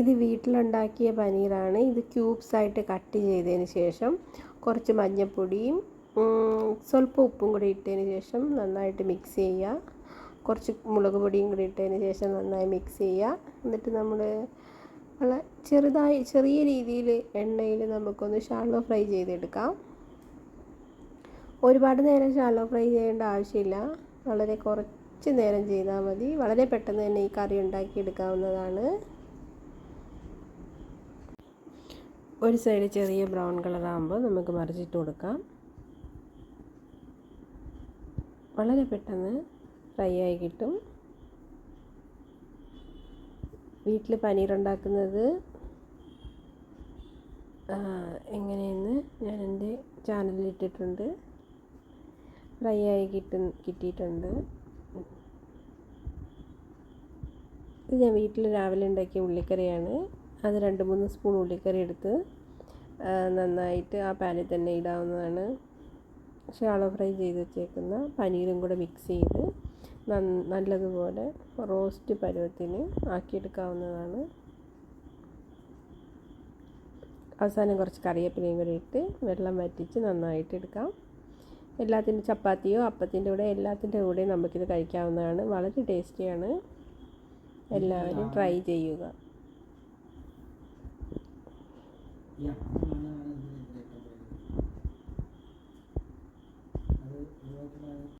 ഇത് വീട്ടിലുണ്ടാക്കിയ പനീറാണ്. ഇത് ക്യൂബ്സ് ആയിട്ട് കട്ട് ചെയ്തതിന് ശേഷം കുറച്ച് മഞ്ഞൾപ്പൊടിയും സ്വല്പം ഉപ്പും കൂടി ഇട്ടതിന് ശേഷം നന്നായിട്ട് മിക്സ് ചെയ്യുക. കുറച്ച് മുളക് പൊടിയും കൂടി ഇട്ടതിന് ശേഷം നന്നായി മിക്സ് ചെയ്യുക. എന്നിട്ട് നമ്മൾ വളരെ ചെറുതായി ചെറിയ രീതിയിൽ എണ്ണയിൽ നമുക്കൊന്ന് ഷാലോ ഫ്രൈ ചെയ്തെടുക്കാം. ഒരുപാട് നേരം ഷാലോ ഫ്രൈ ചെയ്യേണ്ട ആവശ്യമില്ല. വളരെ കുറച്ച് നേരം ചെയ്താൽ മതി. വളരെ പെട്ടെന്ന് തന്നെ ഈ കറി ഉണ്ടാക്കിയെടുക്കാവുന്നതാണ്. ഒരു സൈഡ് ചെറിയ ബ്രൗൺ കളറാകുമ്പോൾ നമുക്ക് മറിച്ചിട്ട് കൊടുക്കാം. വളരെ പെട്ടെന്ന് ഫ്രൈ ആയി കിട്ടും. വീട്ടിൽ പനീർ ഉണ്ടാക്കുന്നത് എങ്ങനെയെന്ന് ഞാൻ എന്റെ ചാനലിൽ ഇട്ടിട്ടുണ്ട്. ഫ്രൈ ആയി കിട്ടും കിട്ടിയിട്ടുണ്ട്. ഇത് ഞാൻ വീട്ടിൽ രാവിലെ ഉണ്ടാക്കിയ ഉള്ളിക്കറിയാണ്. അത് രണ്ട് മൂന്ന് സ്പൂൺ ഉള്ളിക്കറി എടുത്ത് നന്നായിട്ട് ആ പാനിൽ തന്നെ ഇടാവുന്നതാണ്. ഷാളോ ഫ്രൈ ചെയ്ത് വെച്ചേക്കുന്ന പനീരും കൂടെ മിക്സ് ചെയ്ത് നല്ലതുപോലെ റോസ്റ്റ് പരുവത്തിന് ആക്കിയെടുക്കാവുന്നതാണ്. അവസാനം കുറച്ച് കറിവേപ്പിലയും കൂടി ഇട്ട് വെള്ളം വറ്റിച്ച് നന്നായിട്ട് എടുക്കാം. എല്ലാത്തിന്റെ ചപ്പാത്തിയോ അപ്പത്തിന്റെ കൂടെ എല്ലാത്തിന്റെ കൂടെ നമുക്കിത് കഴിക്കാവുന്നതാണ്. വളരെ ടേസ്റ്റിയാണ്. എല്ലാവരും ട്രൈ ചെയ്യുക. या